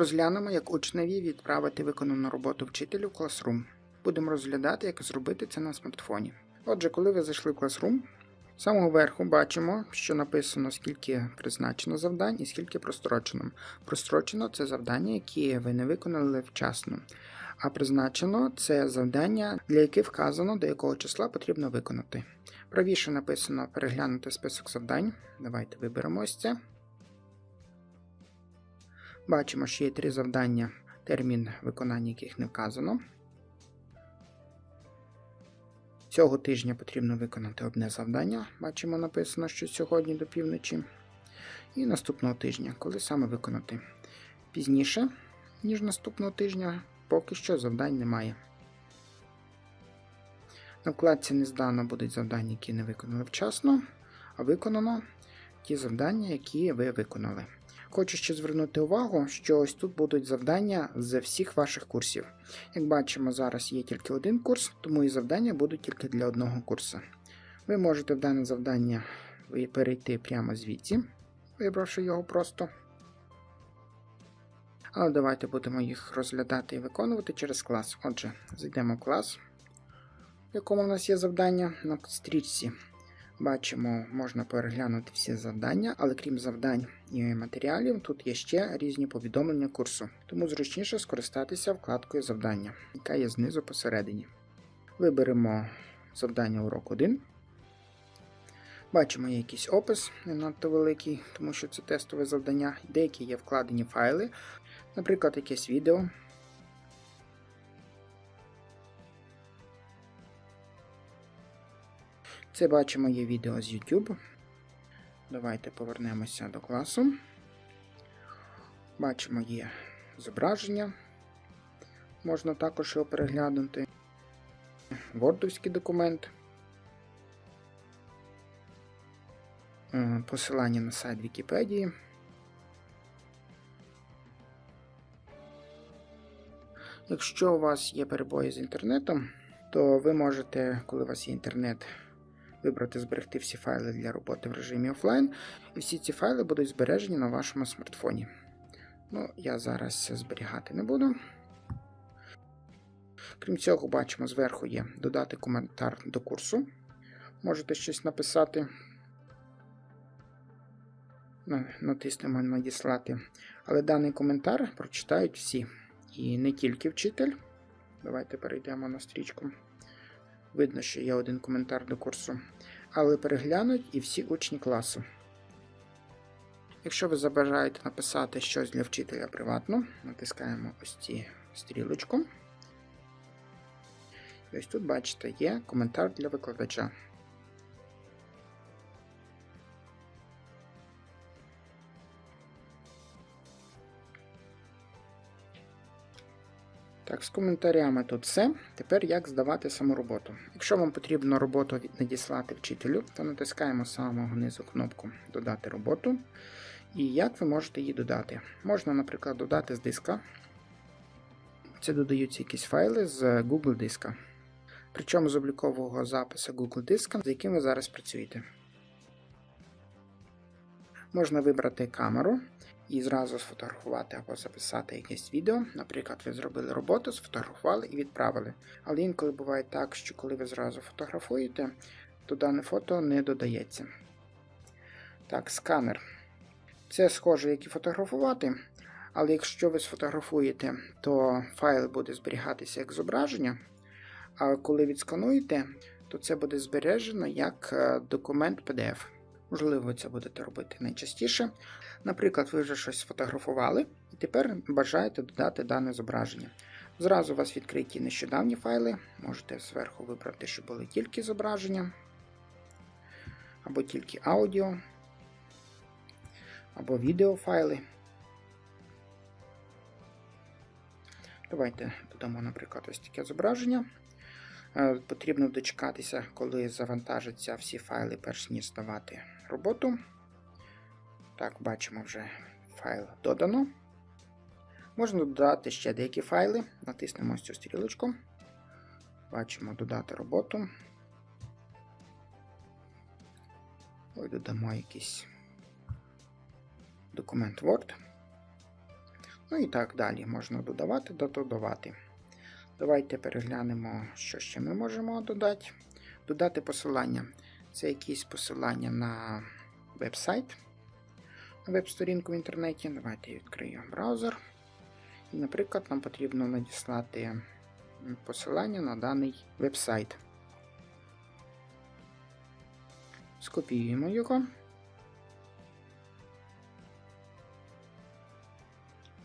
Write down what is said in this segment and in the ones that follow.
Розглянемо, як учневі відправити виконану роботу вчителю в Classroom. Будемо розглядати, як зробити це на смартфоні. Отже, коли ви зайшли в Classroom, з самого верху бачимо, що написано, скільки призначено завдань і скільки прострочено. Прострочено це завдання, які ви не виконали вчасно. А призначено це завдання, для яких вказано, до якого числа потрібно виконати. Правіше написано переглянути список завдань. Давайте виберемо ось це. Бачимо, що є три завдання, термін виконання яких не вказано. Цього тижня потрібно виконати одне завдання. Бачимо, написано, що сьогодні до півночі. І наступного тижня, коли саме виконати. Пізніше, ніж наступного тижня, поки що завдань немає. На вкладці не здано будуть завдання, які не виконали вчасно, а виконано ті завдання, які ви виконали. Хочу ще звернути увагу, що ось тут будуть завдання з всіх ваших курсів. Як бачимо, зараз є тільки один курс, тому і завдання будуть тільки для одного курсу. Ви можете в дане завдання перейти прямо звідси, вибравши його просто. Але давайте будемо їх розглядати і виконувати через клас. Отже, зайдемо в клас, в якому в нас є завдання на стрічці. Бачимо, можна переглянути всі завдання, але крім завдань і матеріалів, тут є ще різні повідомлення курсу, тому зручніше скористатися вкладкою завдання, яка є знизу посередині. Виберемо завдання урок 1. Бачимо є якийсь опис, не надто великий, тому що це тестове завдання. Деякі є вкладені файли, наприклад, якесь відео. Це бачимо є відео з YouTube. Давайте повернемося до класу. Бачимо є зображення. Можна також його переглянути. Вордовський документ. Е, Посилання на сайт Вікіпедії. Якщо у вас є перебої з інтернетом, то ви можете, коли у вас є інтернет, вибрати зберегти всі файли для роботи в режимі офлайн, і всі ці файли будуть збережені на вашому смартфоні. Ну, я зараз зберігати не буду. Крім цього, бачимо, зверху є додати коментар до курсу. Можете щось написати. Натиснемо надіслати. Але даний коментар прочитають всі. І не тільки вчитель. Давайте перейдемо на стрічку. Видно, що є один коментар до курсу, але переглянуть і всі учні класу. Якщо ви забажаєте написати щось для вчителя приватно, натискаємо ось ці стрілочку. І ось тут, бачите, є коментар для викладача. Так, з коментарями тут все. Тепер як здавати саму роботу. Якщо вам потрібно роботу надіслати вчителю, то натискаємо з самого низу кнопку Додати роботу. І як ви можете її додати? Можна, наприклад, додати з диска. Це додаються якісь файли з Google диска. Причому з облікового запису Google диска, з яким ви зараз працюєте. Можна вибрати камеру і зразу сфотографувати або записати якесь відео. Наприклад, ви зробили роботу, сфотографували і відправили. Але інколи буває так, що коли ви зразу фотографуєте, то дане фото не додається. Так, сканер. Це схоже, як і фотографувати. Але якщо ви сфотографуєте, то файл буде зберігатися як зображення. А коли відскануєте, то це буде збережено як е, документ PDF. Можливо, це будете робити найчастіше. Наприклад, ви вже щось сфотографували і тепер бажаєте додати дане зображення. Зразу у вас відкриті нещодавні файли, можете зверху вибрати, щоб були тільки зображення, або тільки аудіо, або відеофайли. Давайте додамо, наприклад, ось таке зображення. Е, Потрібно дочекатися, коли завантажаться всі файли, перш ніж здавати роботу. Так, бачимо вже файл додано. Можна додати ще деякі файли. Натиснемо цю стрілочку. Бачимо додати роботу. Ой, додамо якийсь документ Word. Ну і так далі можна додавати додавати. Давайте переглянемо, що ще ми можемо додати. Додати посилання. Це якісь посилання на веб-сайт, на веб-сторінку в інтернеті. Давайте я відкрию браузер. І, наприклад, нам потрібно надіслати посилання на даний веб-сайт. Скопіюємо його.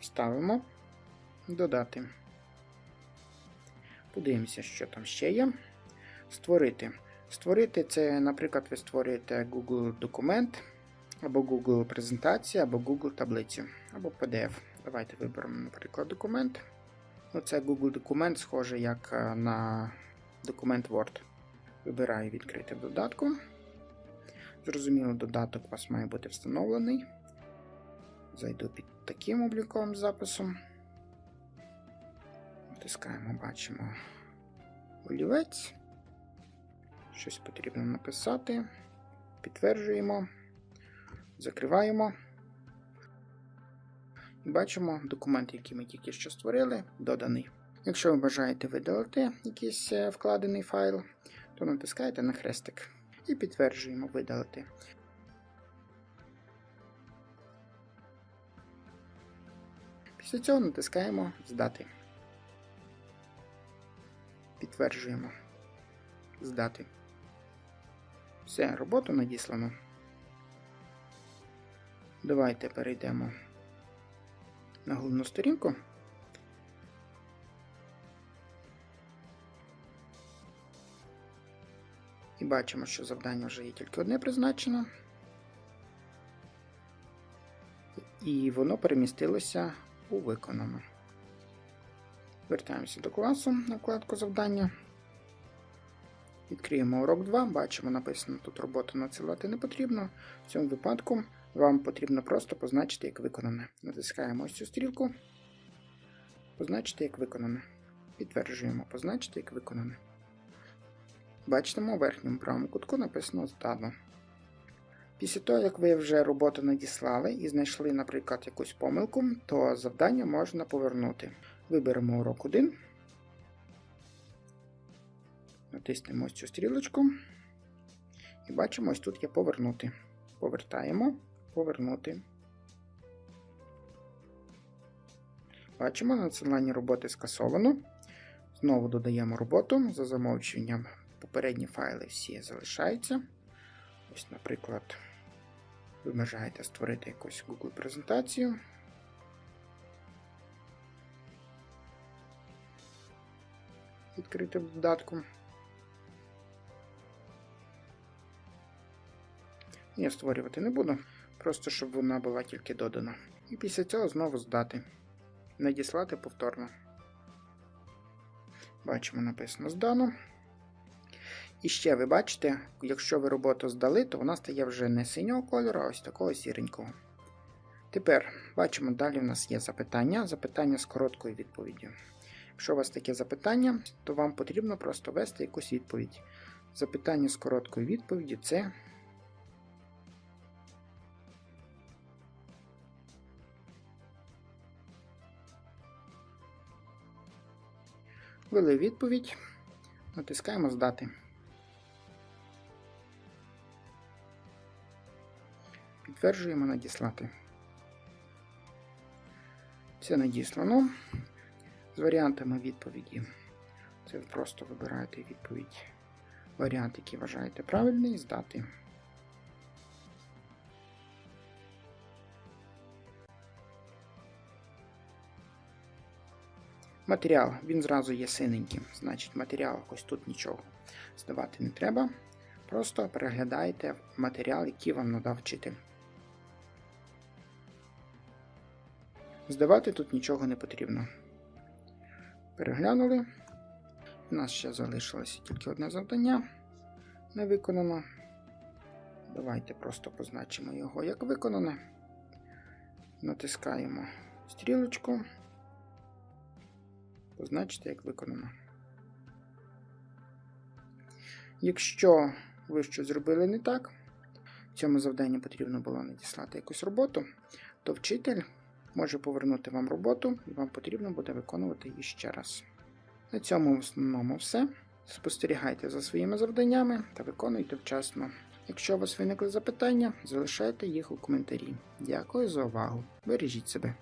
Ставимо додати. Подивимося, що там ще є. Створити. Створити це, наприклад, ви створюєте Google документ, або Google презентація, або Google таблицю, або PDF. Давайте виберемо, наприклад, документ. Ну, Це Google документ, схожий як е, на документ Word. Вибираю відкрити в додатку. Зрозуміло, додаток у вас має бути встановлений. Зайду під таким обліковим записом. Натискаємо, бачимо олівець. Щось потрібно написати. Підтверджуємо, закриваємо. І бачимо документ, який ми тільки що створили, доданий. Якщо ви бажаєте видалити якийсь е, вкладений файл, то натискаєте на хрестик і підтверджуємо видалити. Після цього натискаємо Здати. Підтверджуємо. Здати. Все, роботу надіслано. Давайте перейдемо на головну сторінку. І бачимо, що завдання вже є тільки одне призначено. І воно перемістилося у виконано. Вертаємося до класу на вкладку завдання. Відкриємо урок 2, бачимо, написано тут роботу надсилати не потрібно. В цьому випадку вам потрібно просто позначити, як виконане. Натискаємо ось цю стрілку. Позначити, як виконане. Підтверджуємо, позначити, як виконане. Бачимо, у верхньому правому кутку написано здано. Після того, як ви вже роботу надіслали і знайшли, наприклад, якусь помилку, то завдання можна повернути. Виберемо урок 1. Натиснемо ось цю стрілочку. І бачимо, ось тут є повернути. Повертаємо, повернути. Бачимо, надсилання роботи скасовано. Знову додаємо роботу. За замовченням попередні файли всі залишаються. Ось, наприклад, ви бажаєте створити якусь Google презентацію. Відкрити в додатку. Я створювати не буду, просто щоб вона була тільки додана. І після цього знову здати. Надіслати повторно. Бачимо, написано здано. І ще ви бачите, якщо ви роботу здали, то вона стає вже не синього кольору, а ось такого сіренького. Тепер бачимо, далі в нас є запитання, запитання з короткою відповіддю. Якщо у вас таке запитання, то вам потрібно просто ввести якусь відповідь. Запитання з короткою відповіддю це. Ввели відповідь, натискаємо Здати. Підтверджуємо надіслати. Це надіслано. З варіантами відповіді. Це ви просто вибираєте відповідь. Варіант, який вважаєте правильний, здати. Матеріал, він зразу є синеньким, значить матеріал ось тут нічого здавати не треба. Просто переглядаєте матеріал, який вам надав вчитель. Здавати тут нічого не потрібно. Переглянули. У нас ще залишилося тільки одне завдання не виконано. Давайте просто позначимо його як виконане. Натискаємо стрілочку. Позначити, як виконано. Якщо ви щось зробили не так, цьому завданні потрібно було надіслати якусь роботу, то вчитель може повернути вам роботу, і вам потрібно буде виконувати її ще раз. На цьому в основному все. Спостерігайте за своїми завданнями та виконуйте вчасно. Якщо у вас виникли запитання, залишайте їх у коментарі. Дякую за увагу. Бережіть себе.